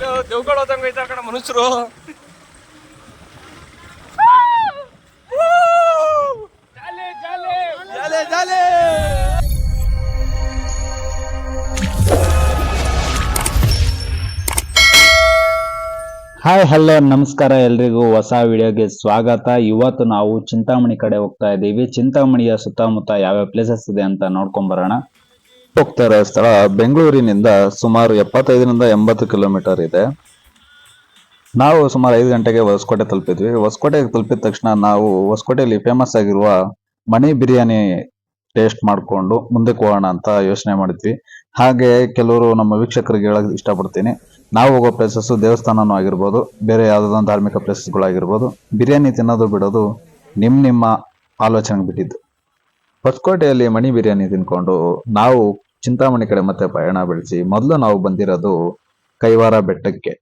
ದೇವ್ಗಳು ಹೋದಂಗ ಐತ ಕಣ ಮನುಷ್ಯರು. ಹಾಯ್ ಹಲೋ ನಮಸ್ಕಾರ ಎಲ್ರಿಗೂ. ಹೊಸ ವಿಡಿಯೋಗೆ ಸ್ವಾಗತ. ಇವತ್ತು ನಾವು ಚಿಂತಾಮಣಿ ಕಡೆ ಹೋಗ್ತಾ ಇದ್ದೀವಿ ಚಿಂತಾಮಣಿಯ ಸುತ್ತಮುತ್ತ ಯಾವ್ಯಾವ ಪ್ಲೇಸಸ್ ಇದೆ ಅಂತ ನೋಡ್ಕೊಂಡ್ ಬರೋಣ. ಹೋಗ್ತಾ ಇರೋ ಸ್ಥಳ ಬೆಂಗಳೂರಿನಿಂದ ಸುಮಾರು ಎಪ್ಪತ್ತೈದರಿಂದ ಎಂಬತ್ತು ಕಿಲೋಮೀಟರ್ ಇದೆ. ನಾವು ಸುಮಾರು ಐದು ಗಂಟೆಗೆ ಹೊಸಕೋಟೆ ತಲುಪಿದ್ವಿ. ಹೊಸಕೋಟೆಗೆ ತಲುಪಿದ ತಕ್ಷಣ ನಾವು ಹೊಸಕೋಟೆಯಲ್ಲಿ ಫೇಮಸ್ ಆಗಿರುವ ಮಣಿ ಬಿರಿಯಾನಿ ಟೇಸ್ಟ್ ಮಾಡಿಕೊಂಡು ಮುಂದಕ್ಕೆ ಹೋಗೋಣ ಅಂತ ಯೋಚನೆ ಮಾಡಿದ್ವಿ. ಹಾಗೆ ಕೆಲವರು ನಮ್ಮ ವೀಕ್ಷಕರಿಗೆ ಹೇಳಕ್ ಇಷ್ಟಪಡ್ತೀನಿ. ನಾವು ಹೋಗೋ ಪ್ಲೇಸಸ್ಸು ದೇವಸ್ಥಾನನೂ ಆಗಿರ್ಬೋದು, ಬೇರೆ ಯಾವುದಾದ್ರು ಧಾರ್ಮಿಕ ಪ್ಲೇಸಸ್ಗಳಾಗಿರ್ಬೋದು ಬಿರಿಯಾನಿ ತಿನ್ನೋದು ಬಿಡೋದು ನಿಮ್ಮ ನಿಮ್ಮ ಆಲೋಚನೆಗೆ ಬಿಟ್ಟಿದ್ದು. ಹೊಸಕೋಟೆಯಲ್ಲಿ ಮಣಿ ಬಿರಿಯಾನಿ ತಿನ್ಕೊಂಡು ನಾವು ಚಿಂತಾಮಣಿ ಕಡೆ ಮತ್ತೆ ಪಯಣ ಬೆಳೆಸಿ, ಮೊದಲು ನಾವು ಬಂದಿರೋದು ಕೈವಾರ ಬೆಟ್ಟಕ್ಕೆ.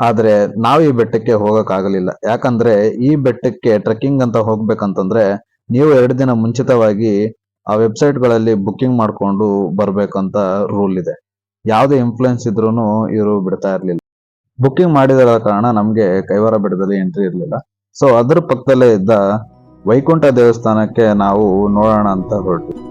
ಆದರೆ ನಾವು ಈ ಬೆಟ್ಟಕ್ಕೆ ಹೋಗೋಕ್ಕಾಗಲಿಲ್ಲ. ಯಾಕಂದ್ರೆ ಈ ಬೆಟ್ಟಕ್ಕೆ ಟ್ರೆಕ್ಕಿಂಗ್ ಅಂತ ಹೋಗ್ಬೇಕಂತಂದ್ರೆ ನೀವು ಎರಡು ದಿನ ಮುಂಚಿತವಾಗಿ ಆ ವೆಬ್ಸೈಟ್ಗಳಲ್ಲಿ ಬುಕ್ಕಿಂಗ್ ಮಾಡ್ಕೊಂಡು ಬರಬೇಕಂತ ರೂಲ್ ಇದೆ. ಯಾವುದೇ ಇನ್ಫ್ಲುಯೆನ್ಸ್ ಇದ್ರೂ ಇವರು ಬಿಡ್ತಾ ಇರಲಿಲ್ಲ. ಬುಕ್ಕಿಂಗ್ ಮಾಡಿದ ಕಾರಣ ನಮಗೆ ಕೈವಾರ ಬೆಟ್ಟದಲ್ಲಿ ಎಂಟ್ರಿ ಇರಲಿಲ್ಲ. ಸೊ ಅದ್ರ ಪಕ್ಕದಲ್ಲೇ ಇದ್ದ ವೈಕುಂಠ ದೇವಸ್ಥಾನಕ್ಕೆ ನಾವು ನೋಡೋಣ ಅಂತ ಹೊರಟು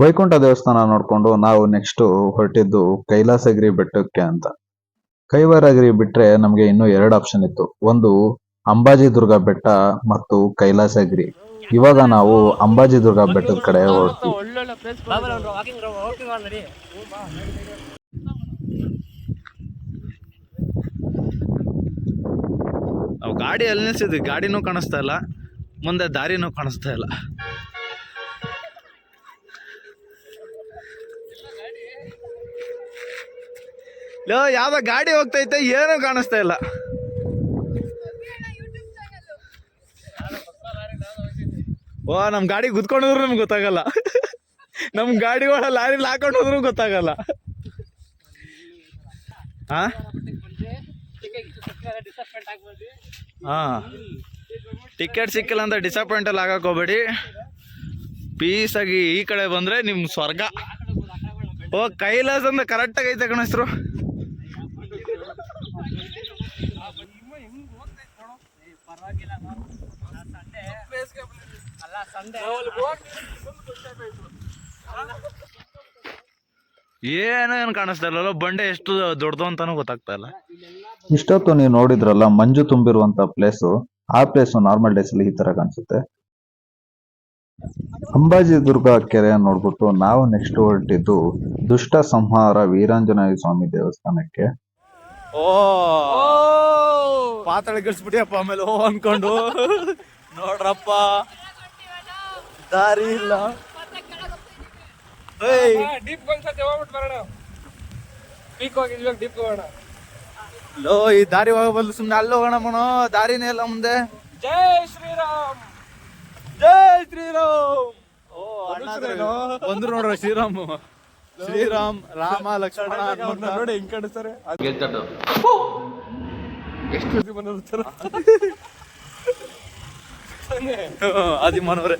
ವೈಕುಂಠ ದೇವಸ್ಥಾನ ನೋಡ್ಕೊಂಡು ನಾವು ನೆಕ್ಸ್ಟ್ ಹೊರಟಿದ್ದು ಕೈಲಾಸಗಿರಿ ಬೆಟ್ಟಕ್ಕೆ ಅಂತ. ಕೈವಾರಗಿರಿ ಬಿಟ್ರೆ ನಮಗೆ ಇನ್ನೂ ಎರಡು ಆಪ್ಷನ್ ಇತ್ತು. ಒಂದು ಅಂಬಾಜಿ ದುರ್ಗ ಬೆಟ್ಟ ಮತ್ತು ಕೈಲಾಸಗಿರಿ. ಇವಾಗ ನಾವು ಅಂಬಾಜಿ ದುರ್ಗ ಬೆಟ್ಟದ ಕಡೆ ಹೊರಡ್ತೀವಿ ನಾವು ಗಾಡಿ ಅಲ್ಲಿ ನಿಲ್ಸಿದ್ವಿ. ಗಾಡಿನೂ ಕಾಣಿಸ್ತಾ ಇಲ್ಲ. ಮುಂದೆ ದಾರಿನೂ ಕಾಣಿಸ್ತಾ ಇಲ್ಲ. ಲೋ ಯಾವ ಗಾಡಿ ಹೋಗ್ತೈತೆ, ಏನೂ ಕಾಣಿಸ್ತಾ ಇಲ್ಲ. ಓ ನಮ್ಮ ಗಾಡಿ ಗುದ್ಕೊಂಡ್ರು ನಮ್ಗೆ ಗೊತ್ತಾಗಲ್ಲ. ನಮ್ಮ ಗಾಡಿ ಒಳ ಲಾರಿಲಿ ಹಾಕೊಂಡು ಹೋದ್ರು ಗೊತ್ತಾಗಲ್ಲ. ಹಾ ಹಾ ಟಿಕೆಟ್ ಸಿಕ್ಕಿಲ್ಲ ಅಂತ ಡಿಸಪಾಯಿಂಟ್ ಅಲ್ಲಿ ಹಾಕಕ್ ಹೋಗ್ಬೇಡಿ. ಆಗಿ ಈ ಕಡೆ ಬಂದ್ರೆ ನಿಮ್ ಸ್ವರ್ಗ. ಓ ಕೈಲಾಸ ಅಂತ ಕರೆಕ್ಟ್ ಆಗಿ ಐತೆ ಕಣ ಹೆಸರು ಏನು ಏನು ಕಾಣಿಸ್ತಾ ಇಲ್ಲ ಬಂಡೆ ಎಷ್ಟು ದೊಡ್ಡದು ಅಂತಾನು ಗೊತ್ತಾಗ್ತಾ ಇಲ್ಲ. ಇಷ್ಟೊತ್ತು ನೀವು ನೋಡಿದ್ರಲ್ಲ ಮಂಜು ತುಂಬಿರುವಂತ ಪ್ಲೇಸ್ ಆ ಪ್ಲೇಸ್ ನಾರ್ಮಲ್ ಡೇಸ್ ಅಲ್ಲಿ ಈ ತರ ಕಾಣಿಸುತ್ತೆ. ಅಂಬಾಜಿ ದುರ್ಗ ಕೆರೆ ನೋಡ್ಬಿಟ್ಟು ನಾವು ನೆಕ್ಸ್ಟ್ ಹೊರಟಿದ್ದು ದುಷ್ಟ ಸಂಹಾರ ವೀರಾಂಜನೇಯ ಸ್ವಾಮಿ ದೇವಸ್ಥಾನಕ್ಕೆ. ಓ ಪಾತ್ರೆ ಗಿಳಿಸ್ಬಿಟ್ಟಿಯಪ್ಪ ಆಮೇಲೆ ಓ ಅನ್ಕೊಂಡು. ನೋಡ್ರಪ್ಪ. ಡೀಪ್ ಇಲ್ಲ. ಲೋ ಈ ದಾರಿ ಹೋಗ ಬದಲು ಸುಮ್ಮನೆ ಅಲ್ಲಿ ಹೋಗೋಣ ಮನೋ. ದಾರಿನೇ ಇಲ್ಲ ಮುಂದೆ. ಜೈ ಶ್ರೀರಾಮ್. ಜೈ ಶ್ರೀರಾಮ್. ಓ ಬಂದ್ರು ನೋಡ್ರ ಶ್ರೀರಾಮ್. ಶ್ರೀರಾಮ್ ರಾಮ ಲಕ್ಷ್ಮಣ. ನೋಡಿ ಹೆಂಗ್ ಕಾಣಿಸ್ತಾರೆ. ಎಷ್ಟು ಬಂದ್ರೆ ಅದಿ ಮನೋರೆ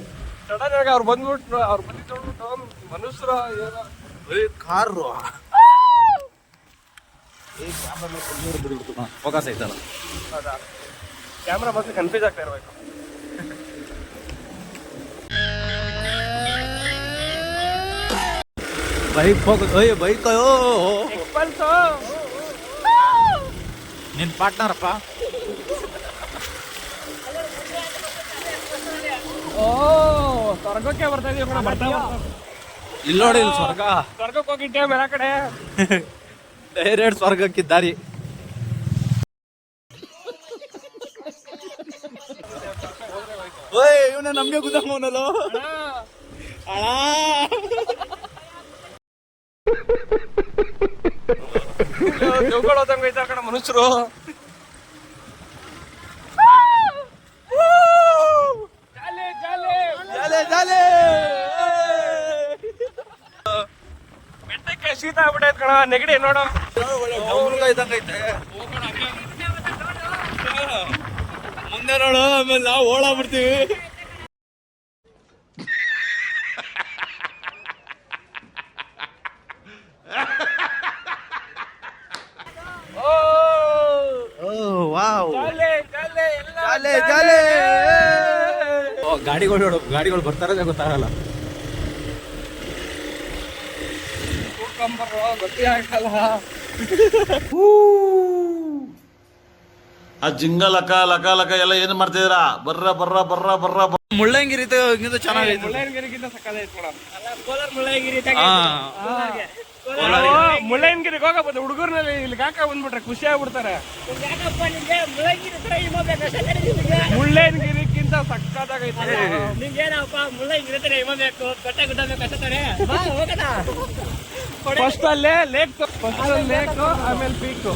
ಸಡನ್ ಆಗಿ ಅವ್ರು ಬಂದ್ಬಿಟ್ಟು ಅವ್ರು ಬಂದಿದ್ದು ಮನುಷ್ಯರ ಏನೋ ಕಾರು. ಫೋಕಸ್ ಐತಲ್ಲ ಕ್ಯಾಮ್ರಾ ಬಂದು ಕನ್ಫ್ಯೂಸ್ ಆಗ್ತಾ ಇರ್ಬೇಕು. ಬೈಕ್ ಫೋಕಸ್ ಬೈ ಬೈಕ್ ಅಯ್ಯೋ ಎಕ್ಸ್ಪಲ್ಸು ನಿನ್ ಪಾರ್ಟ್ನರಪ್ಪ ಓ ಸ್ವರ್ಗಕ್ಕೆ ಬರ್ತಾ ಇದೀವಿ ಕಣ ಬರ್ತಾ. ಇಲ್ಲಿ ನೋಡಿ ಇಲ್ಲಿ ಸ್ವರ್ಗ. ಸ್ವರ್ಗಕ್ಕೆ ಹೋಗಿದ್ದೆ ಬೇರೆ ಕಡೆ. ಡೈರೆಕ್ಟ್ ಸ್ವರ್ಗಕ್ಕೆ ದಾರಿ. ಓಯ್ ಇವನೇ ನಮ್ಗೆ ಗುದ್ದಮ್ಮನಲ್ಲ ಹೋದಂಗ ಐತ ಕಣ ಮನುಷ್ಯರು ಜಾಲೆ ಜಾಲೆ ಜಾಲೆ ಜಾಲೆ ಬೆಟ್ಟಕ್ಕೆ ಶೀತ ಆಗ್ಬಿಟ್ಟೈತ್ ಕಣ ನೆಗಡಿ ನೋಡು. ಮುಂದೆ ನೋಡು ಆಮೇಲೆ ನಾವು ಓ ವಾವ್. ಜಾಲೆ ಜಾಲೆ ಎಲ್ಲ ಜಾಲೆ ಜಾಲೆ. ಗಾಡಿಗಳು ನೋಡು ಗಾಡಿಗಳು ಬರ್ತಾರದೇ ಗೊತ್ತಾಗಲ್ಲ. ಕೂತ್ಕೊಂಬರ್ರೋ, ಗೊತ್ತೇ ಆಗಲ್ಲ ಆ ಜಿಂಗ ಲಕ ಲಕ ಲಕ ಎಲ್ಲ ಏನ್ ಮಾಡ್ತಿದ್ದೀರಾ? ಬರ್ರ ಬರ್ರ ಬರ್ರ ಬರ್ರ. ಮುಳ್ಳಂಗಿರಿ ಚೆನ್ನಾಗೈತೆ. ಮುಳ್ಳಯ್ಯನಗಿರಿಗಿಂತ ಮುಳ್ಳಯ್ಯನಗಿರಿಗೆ ಹೋಗಬಹುದು ಹುಡುಗರ್ನಲ್ಲಿ ಇಲ್ಲಿ ಕಾಕ ಬಂದ್ಬಿಟ್ರೆ ಖುಷಿ ಆಗ್ಬಿಡ್ತಾರೆ. ಮುಳ್ಳಯ್ಯನಗಿರಿಗಿಂತ ಸಕ್ಕತ್ತಾಗೈತೆ ಫಸ್ಟ್ ಅಲ್ಲೇ ಲೇಕ್ ಫಸ್ಟ್ ಲೇಕ್ ಆಮೇಲೆ ಪೀಕ್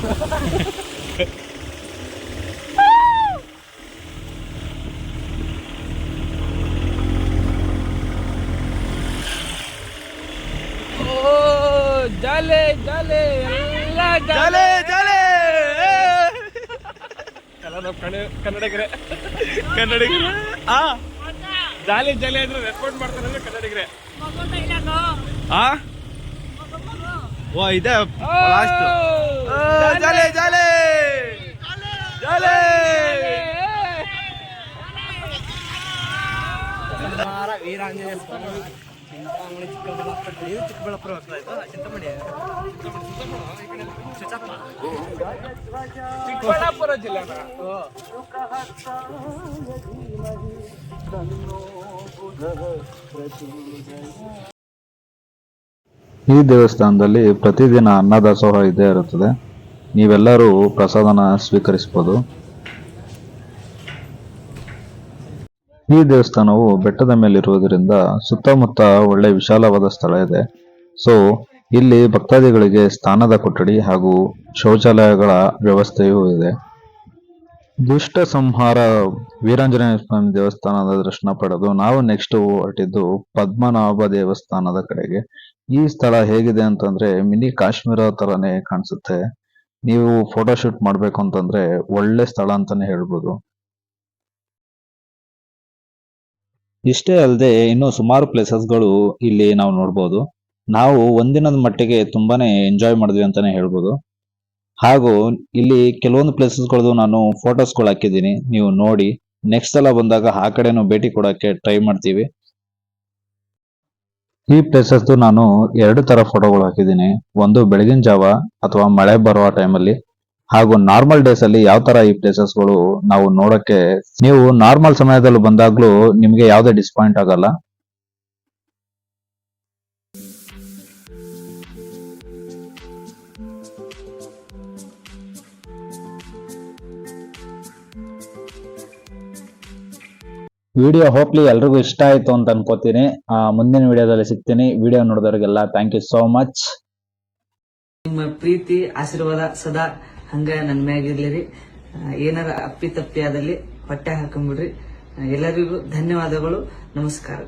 ಜಾಲೆ ಜಾಲೆ ಎಲ್ಲ ಜಾಲೆ. ಜಾಲೆ ಎಲ್ಲ ನಮ್ಮ ಕನ್ನಡ ಕನ್ನಡಿಗರೇ. ಕನ್ನಡಿಗರು. ಆ ಜಾಲಿ ಜಾಲಿ ಅಂದ್ರೆ ರೆಸ್ಪಾಂಡ್ ಮಾಡ್ತಾರೆ ಅಂದ್ರೆ ಕನ್ನಡಿಗರೇ ಆ? ಓ ಇದೆ ಲಾಸ್ಟ್ ಜಾಲೆ ಜಾಲೆ ಜಾಲೆ ವೀರಾಂಜನೇಯ ಸ್ವಾಮಿ ಚಿಂತಾಮಣಿ ಚಿಕ್ಕಬಳ್ಳಾಪುರ ಇದು ಚಿಕ್ಕಬಳ್ಳಾಪುರ ಹೋಗ್ತಾ ಇತ್ತು ಚಿಂತಾಮಣಿ ಚಿಕ್ಕಬಳ್ಳಾಪುರ ಜಿಲ್ಲೆ ಈ ದೇವಸ್ಥಾನದಲ್ಲಿ ಪ್ರತಿದಿನ ಅನ್ನದಾಸೋಹ ಇದ್ದೇ ಇರುತ್ತದೆ. ನೀವೆಲ್ಲರೂ ಪ್ರಸಾದನ ಸ್ವೀಕರಿಸಬಹುದು. ಈ ದೇವಸ್ಥಾನವು ಬೆಟ್ಟದ ಮೇಲಿರುವುದರಿಂದ ಸುತ್ತಮುತ್ತ ಒಳ್ಳೆ ವಿಶಾಲವಾದ ಸ್ಥಳ ಇದೆ. ಸೊ ಇಲ್ಲಿ ಭಕ್ತಾದಿಗಳಿಗೆ ಸ್ಥಾನದ ಕೊಠಡಿ ಹಾಗೂ ಶೌಚಾಲಯಗಳ ವ್ಯವಸ್ಥೆಯೂ ಇದೆ. ದುಷ್ಟ ಸಂಹಾರ ವೀರಾಂಜನೇಯ ಸ್ವಾಮಿ ದೇವಸ್ಥಾನದ ದರ್ಶನ ಪಡೆದು ನಾವು ನೆಕ್ಸ್ಟ್ ಹೊರಟಿದ್ದು ಪದ್ಮನಾಭ ದೇವಸ್ಥಾನದ ಕಡೆಗೆ. ಈ ಸ್ಥಳ ಹೇಗಿದೆ ಅಂತಂದ್ರೆ ಮಿನಿ ಕಾಶ್ಮೀರ ತರನೇ ಕಾಣಿಸುತ್ತೆ. ನೀವು ಫೋಟೋ ಶೂಟ್ ಮಾಡ್ಬೇಕು ಅಂತಂದ್ರೆ ಒಳ್ಳೆ ಸ್ಥಳ ಅಂತಾನೆ ಹೇಳ್ಬೋದು. ಇಷ್ಟೇ ಅಲ್ಲದೆ ಇನ್ನು ಸುಮಾರು ಪ್ಲೇಸಸ್ಗಳು ಇಲ್ಲಿ ನಾವು ನೋಡ್ಬೋದು. ನಾವು ಒಂದಿನದ ಮಟ್ಟಿಗೆ ತುಂಬಾನೇ ಎಂಜಾಯ್ ಮಾಡಿದ್ವಿ ಅಂತಾನೆ ಹೇಳ್ಬೋದು. ಹಾಗೂ ಇಲ್ಲಿ ಕೆಲವೊಂದು ಪ್ಲೇಸಸ್ಗಳದ್ದು ನಾನು ಫೋಟೋಸ್ಗಳು ಹಾಕಿದ್ದೀನಿ. ನೀವು ನೋಡಿ ನೆಕ್ಸ್ಟ್ ಸಲ ಬಂದಾಗ ಆ ಕಡೆನೂ ಭೇಟಿ ಕೊಡೋಕ್ಕೆ ಟ್ರೈ ಮಾಡ್ತೀವಿ. ಈ ಪ್ಲೇಸಸ್ದು ನಾನು ಎರಡು ತರ ಫೋಟೋಗಳು ಹಾಕಿದ್ದೀನಿ. ಒಂದು ಬೆಳಗಿನ ಜಾವ ಅಥವಾ ಮಳೆ ಬರುವ ಟೈಮಲ್ಲಿ ಹಾಗೂ ನಾರ್ಮಲ್ ಡೇಸ್ ಅಲ್ಲಿ ಯಾವ ತರ ಈ ಪ್ಲೇಸಸ್ಗಳು ನಾವು ನೋಡೋಕ್ಕೆ, ನೀವು ನಾರ್ಮಲ್ ಸಮಯದಲ್ಲಿ ಬಂದಾಗ್ಲೂ ನಿಮಗೆ ಯಾವುದೇ ಡಿಸಪಾಯಿಂಟ್ ಆಗಲ್ಲ. ವಿಡಿಯೋ ಹೋಪ್ಲಿ ಎಲ್ರಿಗೂ ಇಷ್ಟ ಆಯ್ತು ಅಂತ ಅನ್ಕೋತೀನಿ. ಮುಂದಿನ ವಿಡಿಯೋದಲ್ಲಿ ಸಿಗ್ತೀನಿ. ವಿಡಿಯೋ ನೋಡಿದವರಿಗೆಲ್ಲ ಥ್ಯಾಂಕ್ ಯು ಸೋ ಮಚ್ ನಿಮ್ಮ ಪ್ರೀತಿ, ಆಶೀರ್ವಾದ ಸದಾ ಹಂಗ ನನ್ ಮ್ಯಾಗಿರ್ಲಿರಿ ಏನಾರ ಅಪ್ಪಿ ತಪ್ಪಿ ಆದಲ್ಲಿ ಹೊಟ್ಟೆ ಹಾಕೊಂಡ್ಬಿಡ್ರಿ ಎಲ್ಲರಿಗೂ ಧನ್ಯವಾದಗಳು. ನಮಸ್ಕಾರ.